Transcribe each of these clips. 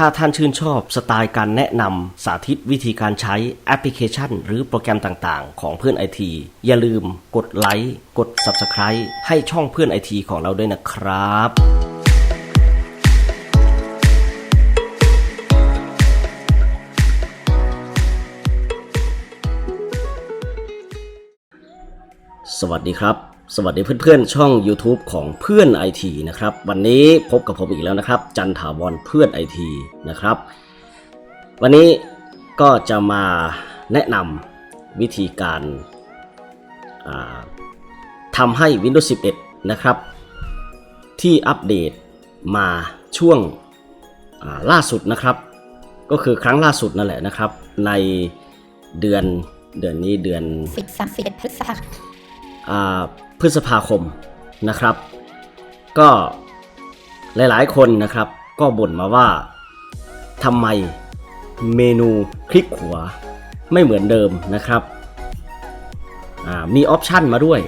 ถ้าท่านชื่นชอบสไตล์การแนะนำสาธิตวิธีการใช้แอปพลิเคชัน หรือโปรแกรมต่างๆ ของเพื่อนไอทีอย่าลืมกดไลค์กด Subscribe ให้ช่องเพื่อนไอทีของเราด้วยนะครับสวัสดีครับ สวัสดีเพื่อนๆ ช่อง YouTube ของเพื่อนไอทีนะครับ วันนี้พบกับผมอีกแล้วนะครับ จันถาวรเพื่อนไอทีนะครับ วันนี้ก็จะมาแนะนำวิธีการอ่าทำให้ Windows 11 นะครับ ที่อัปเดตมาช่วงอ่าล่าสุดนะครับ ก็คือครั้งล่าสุดนั่นแหละนะครับ ในเดือนเดือนนี้เดือนสิบสามสิบเอ็ดพฤษภาคมอ่า พฤษภาคมนะครับ ก็หลายๆ คนนะครับ ก็บ่นมาว่าทำไมเมนูคลิกขวาไม่เหมือนเดิมนะครับ มีออปชันมาด้วย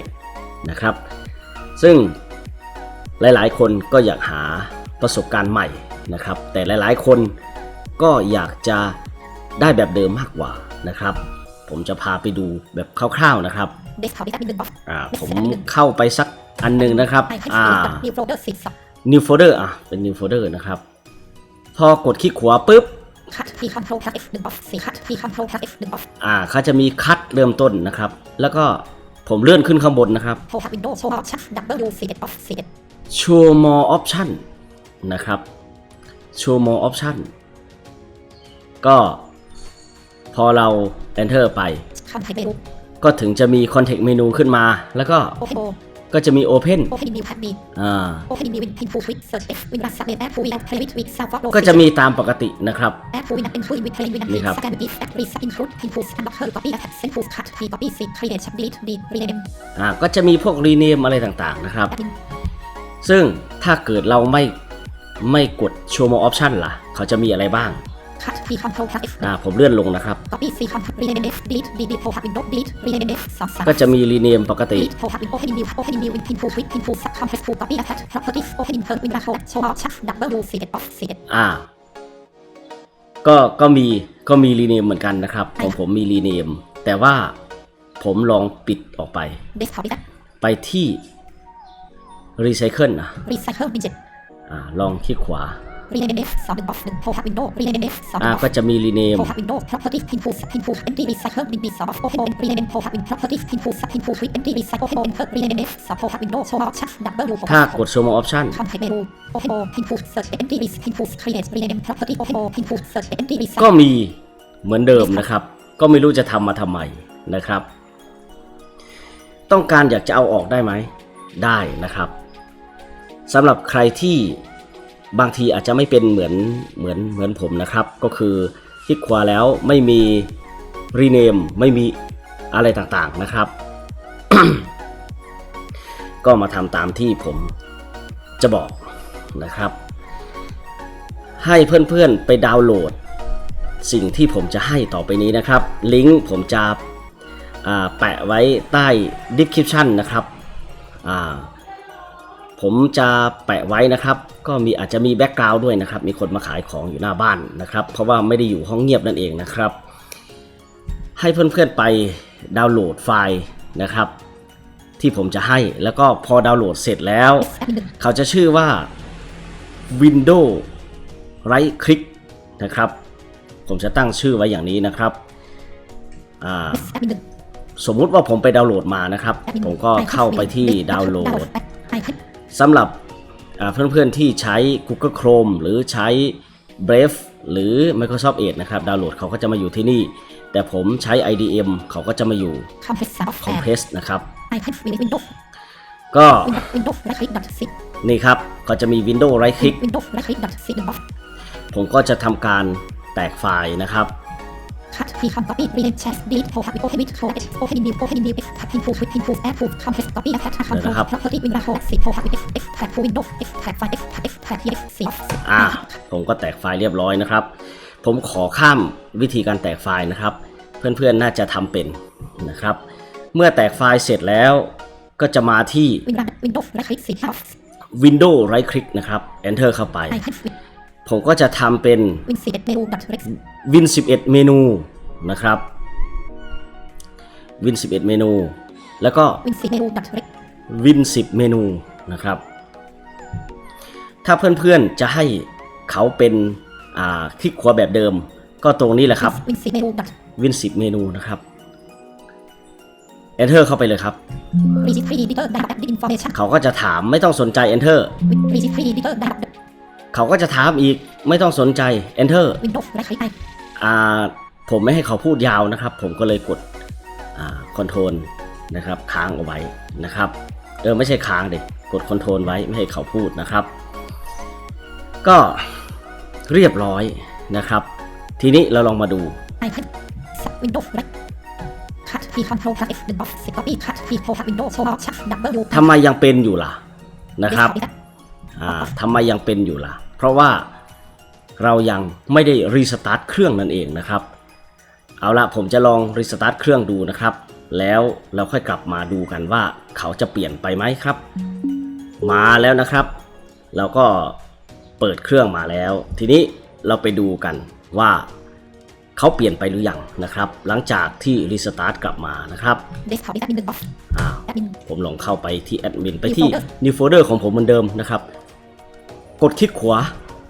นะครับ ซึ่งหลายๆ คนก็อยากหาประสบการณ์ใหม่นะครับ แต่หลายๆ คนก็อยากจะได้แบบเดิมมากกว่านะครับ ผมจะพาไปดูแบบคร่าวๆนะครับ อปดิสก์หนึ่งบล็อกอ่าผมเข้าไปสักอันหนึ่งนะครับไอให้อ่านิวโฟลเดอร์สิบสอง new folder อะเป็น new folder นะครับ พอกดคลิกขวาปุ๊บคัดทีคอนโทรลพลัสเอฟหนึ่งบล็อกสี่คัดทีคอนโทรลพลัสเอฟหนึ่งบล็อกอ่าเขาจะมีคัดเริ่มต้นนะครับ แล้วก็ผมเลื่อนขึ้นข้างบนนะครับโทรทัศน์วินโดว์โชว์ออปชั่นดับเบิลยูสี่เอ็ดบล็อกสี่เอ็ด show more option นะครับ show more option ก็พอเรา enter ไปคำไทยเมนู ก็ถึงจะมี context menu ขึ้นมา แล้วก็โอเพนโอก็จะมี open โอเพนนิวแพดมีอ่าโอเพนนิววินพินฟูวิดเซิร์ชเอฟวินรัสซับเมนแอปฟูวินแอปเพลวิดวิดซาวด์โลก็จะมีตามปกตินะครับแอปฟูวินแอปอินฟูวิดเพลวินแอปนี่ครับสแกนบิสแอปรีซับอินคลูดพินฟูสแอนด์ด็อกเกอร์ก๊อปปี้แอปเซนฟูสคัดทีก๊อปปี้ซีครีเอทชับดีดดีรีเนมอ่าก็จะมีพวก rename อะไรต่างๆนะครับแอดมินซึ่งถ้าเกิดเราไม่ไม่กด show more option ล่ะ เขาจะมีอะไรบ้าง คัดทีคอนโทรลพลัสเอฟอ่าผมเลื่อนลงนะครับก๊อปปี้ซีคอนรีเนมเอฟดีดดีดีโทรทัศน์วินโดว์ดีดรีเนมเอฟสองสาม ก็จะมี rename ปกติ Delete โทรทัศน์ Open New Open New Win Pinful Quick Pinful Sub Compress Full Copy Attach Properties Open Infer Win Raffle Show All Chat Double U 4 Box 4อ่า ก็ก็มีก็มี rename เหมือนกันนะครับ ของผมมี rename แต่ว่าผมลองปิดออกไป Desktop Design ไปที่ recycle นะ Recycle Widget อ่าลองคลิกขวา Rename F 2 Box 1โทรทัศน์ Windows Rename F 2อ่า Box ก็จะมี rename โทรทัศน์ Windows Properties Pinful Sub Pinful Empty Recycle Bin B 2 Box Open Rename โทรทัศน์ Win Properties Pinful Sub Pinful Quick Empty Recycle Open Infer Rename F 2โทรทัศน์ Windows Show All Chat Double U ถ้ากด show more option คำไทยเมนู Open O Pinful Search Empty List Pinful Create Rename Property Open O Pinful Search Empty List ก็มีเหมือนเดิมนะครับ ก็ไม่รู้จะทำมาทำไมนะครับ ต้องการอยากจะเอาออกได้ไหม ได้นะครับสำหรับใครที่ บางทีอาจจะไม่เป็นเหมือนเหมือนเหมือนผมนะครับ ก็คือคลิกขวาแล้วไม่มี rename ไม่มีอะไรต่างๆนะครับ ก็มาทำตามที่ผมจะบอกนะครับ ให้เพื่อนๆไปดาวน์โหลด สิ่งที่ผมจะให้ต่อไปนี้นะครับ ลิงก์ผมจะแปะไว้ใต้ description นะครับ ผมจะแปะไว้นะครับ ก็มีอาจจะมีแบ็กกราวด์ด้วยนะครับ มีคนมาขายของอยู่หน้าบ้านนะครับ เพราะว่าไม่ได้อยู่ห้องเงียบนั่นเองนะครับ ให้เพื่อนๆไปดาวน์โหลดไฟล์นะครับ ที่ผมจะให้แล้วก็พอดาวน์โหลดเสร็จแล้ว เขาจะชื่อว่า Windows Right Click นะครับ ผมจะตั้งชื่อไว้อย่างนี้นะครับสมมุติว่าผมไปดาวน์โหลดมานะครับ ผมก็เข้าไปที่ดาวน์โหลด สำหรับอ่าเพื่อนๆที่ใช้ Google Chrome หรือใช้ Brave หรือ Microsoft Edge นะครับดาวน์โหลดเขาก็จะมาอยู่ที่นี่ แต่ผมใช้ IDM เขาก็จะมาอยู่ Compress Software Compress นะครับ Icon Windows ก็ Windows Right Click Dot C นี่ครับก็จะมี Windows Right Click Windows Right Click Dot C 1 Box ผมก็จะทำการแตกไฟล์นะครับ Cut P Com Copy Rename Chat Delete Total Open with Code Open New Open New X Tab Pinful Quick Pinful App Proof Compress Copy Attach Control Property Windows Code 10 Total X X Tab Full Windows X Tab File X Tab X Tab TX 4อ่าผมก็แตกไฟล์เรียบร้อยนะครับ ผมขอข้ามวิธีการแตกไฟล์นะครับ เพื่อนๆน่าจะทำเป็นนะครับ เมื่อแตกไฟล์เสร็จแล้วก็จะมาที่ Windows Windows Right Click 4 Tab Windows Right Click นะครับ Enter เข้าไป Icon Switch ผมก็จะทำเป็น Win 11เมนูดัตเร็กวิน11 เมนูนะครับ วิน 11 เมนู แล้วก็ Win 4เมนูดัตเร็กวิน 10 เมนูนะครับ ถ้าเพื่อนๆจะให้เขาเป็นอ่าคลิกขวาแบบเดิม ก็ตรงนี้แหละครับ Win 4เมนูดัตวิน 10 เมนูนะครับ Enter เข้าไปเลยครับ Registry Editor Dialog Edit Information เขาก็จะถามไม่ต้องสนใจ Enter Win Registry Editor Dialog เขาก็จะถามอีกไม่ต้องสนใจ Enter Windows และใช้ไออ่าผมไม่ให้เขาพูดยาวนะครับ ผมก็เลยกดอ่าคอนโทรลนะครับค้างเอาไว้นะครับเออไม่ใช่ค้างเด็กกดคอนโทรลไว้ไม่ให้เขาพูดนะครับ ก็เรียบร้อยนะครับ ทีนี้เราลองมาดู Icon Sub Windows และ Cut P Control Plus X 1 box 10 copy Cut P Pro Plus Windows Show Option W ทำไมยังเป็นอยู่ล่ะนะครับ Desktop อ่า ทำไมยังเป็นอยู่ล่ะ เพราะว่าเรายังไม่ได้รีสตาร์ทเครื่องนั่นเองนะครับ เอาละผมจะลองรีสตาร์ทเครื่องดูนะครับ แล้วเราค่อยกลับมาดูกันว่าเขาจะเปลี่ยนไปไหมครับ มาแล้วนะครับ เราก็เปิดเครื่องมาแล้ว ทีนี้เราไปดูกันว่าเขาเปลี่ยนไปหรือยังนะครับ หลังจากที่รีสตาร์ทกลับมานะครับ Desktop Admin 1 box อ้าว Admin ผมลองเข้าไปที่แอดมินไป New ที่ folder New Folder ของผมเหมือนเดิมนะครับ กดคลิกขวา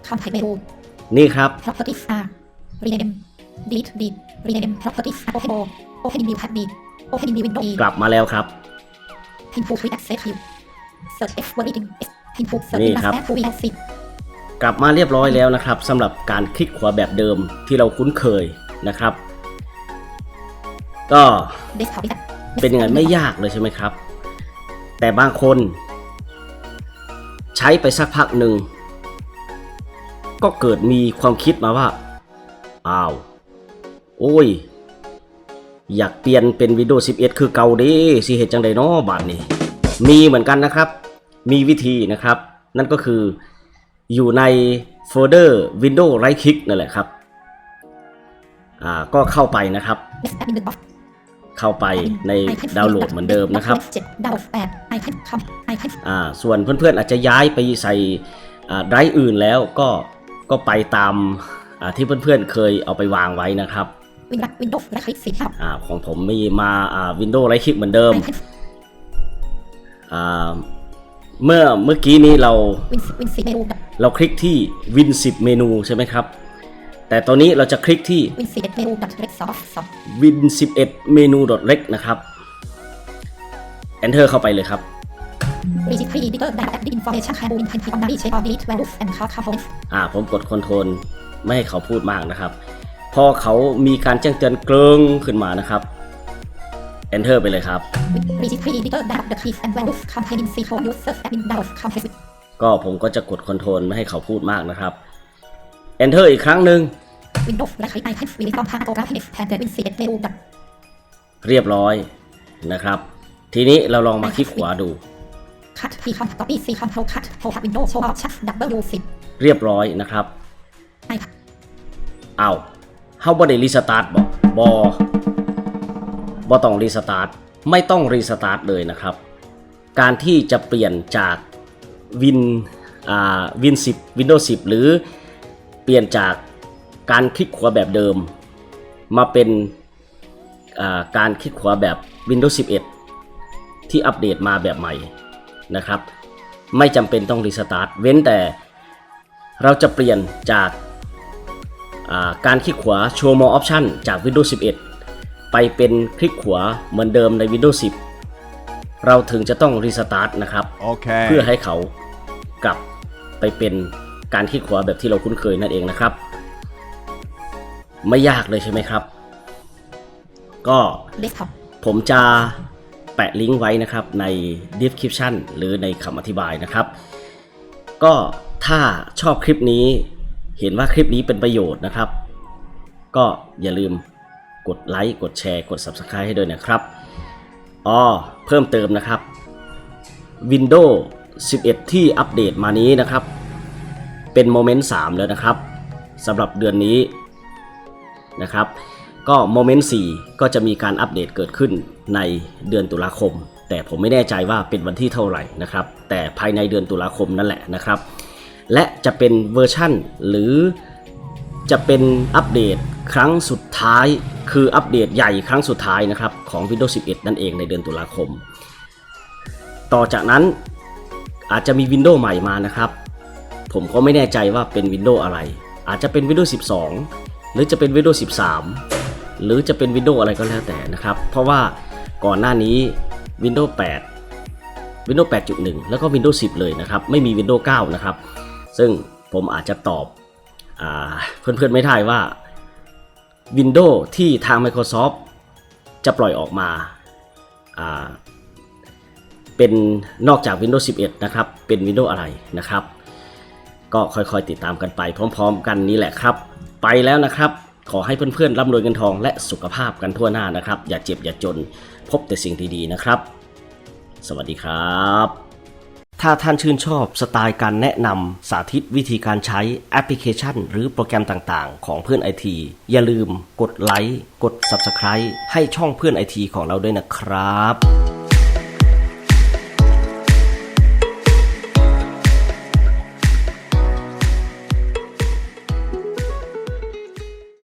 Contact Menu นี่ครับ Properties R Rename Delete Delete Rename Properties Open O Open New Tab D Open New Window E กลับมาแล้วครับ Input Quick Access View Search F Wording Input Search นี่ Windows ครับ App to VLC กลับมาเรียบร้อยแล้วนะครับสำหรับการคลิกขวาแบบเดิมที่เราคุ้นเคยนะครับ ก็ Desktop Tab เป็นยังไงไม่ยากเลยใช่ไหมครับ แต่บางคน ใช้ไปสักพักหนึ่ง ก็เกิดมีความคิดมาว่า อ้าว โอ้ย อยากเปลี่ยนเป็น Windows 11 คือเก่าเด้สิเหตุจังไดเนาะบาดนี้ มีเหมือนกันนะครับ มีวิธีนะครับ นั่นก็คืออยู่ในโฟลเดอร์ Windows Right Click นั่นแหละครับ อ่า ก็เข้าไปนะครับ Next Admin 1 box เข้าไปในดาวน์โหลดเหมือนเดิมนะครับ7ดาวน์โหลด8 Icon Com Icon อ่า ส่วนเพื่อนๆอาจจะย้ายไปใส่อ่าไดรฟ์อื่นแล้วก็ ก็ไปตามอ่าที่เพื่อนๆเคยเอาไปวางไว้นะครับ Windows Windows และคลิกสีเทาอ่าของผมมีมาอ่า Windows ไรคลิกเหมือนเดิม Icon อ่าเมื่อเมื่อกี้นี้เรา Win 10 Win 4เมนูดับเราคลิกที่ Win 10 เมนูใช่ไหมครับ แต่ตอนนี้เราจะคลิกที่ Win 11 เมนูดับเร็กซอฟสอง Win 11 เมนู .rec นะครับ Enter เข้าไปเลยครับ Registry Editor Dialog Edit Information Can Boom Can Primary Check or Delete Values and Card Components อ่าผมกดคอนโทรลไม่ให้เขาพูดมากนะครับ พอเขามีการแจ้งเตือนเกริงขึ้นมานะครับ Enter ไปเลยครับ Registry Editor Dialog The Keys and Values Containing C Code Users Admin Download Complex ก็ผมก็จะกดคอนโทรลไม่ให้เขาพูดมากนะครับ Enter อีกครั้งหนึ่ง Windows และคลิก Icon Release from Paragraph Index Pan Win 11เมนูดับเรียบร้อยนะครับ ทีนี้เราลองมาคลิกขวาดู Cut P Control Copy C Control Cut Pro Tab Windows Show Option W 10เรียบร้อยนะครับ Icon เอาเฮาบ่ได้รีสตาร์ทบ่บ่บ่ต้องรีสตาร์ทไม่ต้องรีสตาร์ทเลยนะครับ การที่จะเปลี่ยนจากวินอ่าวิน10 Windows 10 หรือเปลี่ยนจากการคลิกขวาแบบเดิม มาเป็นอ่าการคลิกขวาแบบ Windows 11 ที่อัปเดตมาแบบใหม่ นะครับ ไม่จำเป็นต้องรีสตาร์ทเว้นแต่เราจะเปลี่ยนจากอ่าการคลิกขวา Show More Option จาก Windows 11 ไปเป็นคลิกขวาเหมือนเดิมใน Windows 10 เราถึงจะต้องรีสตาร์ทนะครับ Okay. เพื่อให้เขากลับไปเป็นการคลิกขวาแบบที่เราคุ้นเคยนั่นเองนะครับ ไม่ยากเลยใช่ไหมครับ ก็ Desktop ผมจะ แปะลิงก์ไว้นะครับใน description หรือในคำอธิบายนะครับ ก็ถ้าชอบคลิปนี้ เห็นว่าคลิปนี้เป็นประโยชน์นะครับ ก็อย่าลืมกดไลค์กดแชร์กด Subscribe ให้ด้วยนะครับอ๋อเพิ่มเติมนะครับ Windows 11 ที่อัปเดตมานี้นะครับ เป็นโมเมนต์3แล้วนะครับสำหรับเดือนนี้นะครับ ก็โมเมนต์4ก็จะมีการอัปเดตเกิดขึ้นในเดือนตุลาคม แต่ผมไม่แน่ใจว่าเป็นวันที่เท่าไหร่นะครับ แต่ภายในเดือนตุลาคมนั่นแหละนะครับ และจะเป็นเวอร์ชั่นหรือจะเป็นอัปเดตครั้งสุดท้าย คืออัปเดตใหญ่ครั้งสุดท้ายนะครับของ Windows 11 นั่นเองในเดือนตุลาคม ต่อจากนั้นอาจจะมี Windows ใหม่มานะครับ ผมก็ไม่แน่ใจว่าเป็น Windows อะไร อาจจะเป็น Windows 12 หรือจะเป็น Windows 13 หรือจะเป็น Windows อะไรก็แล้วแต่นะครับ เพราะว่าก่อนหน้านี้ Windows 8 Windows 8.1 แล้วก็ Windows 10 เลยนะครับ ไม่มี Windows 9 นะครับ ซึ่งผมอาจจะตอบอเพื่อนๆไม่ได้ว่า Windows ที่ทาง Microsoft จะปล่อยออกมาาเป็นนอกจาก Windows 11 นะครับ เป็น Windows อะไรนะครับ ก็ค่อยๆติดตามกันไปพร้อม ๆ กันนี้แหละครับ ไปแล้วนะครับ ขอให้เพื่อนๆร่ำรวยเงินทองและสุขภาพกันทั่วหน้านะครับ อย่าเจ็บอย่าจน พบแต่สิ่งดีๆนะครับ สวัสดีครับ ถ้าท่านชื่นชอบสไตล์การแนะนำสาธิตวิธีการใช้แอปพลิเคชัน หรือโปรแกรมต่างๆ ของเพื่อนไอทีอย่าลืมกดไลค์กด Subscribe ให้ช่องเพื่อนไอทีของเราด้วยนะครับ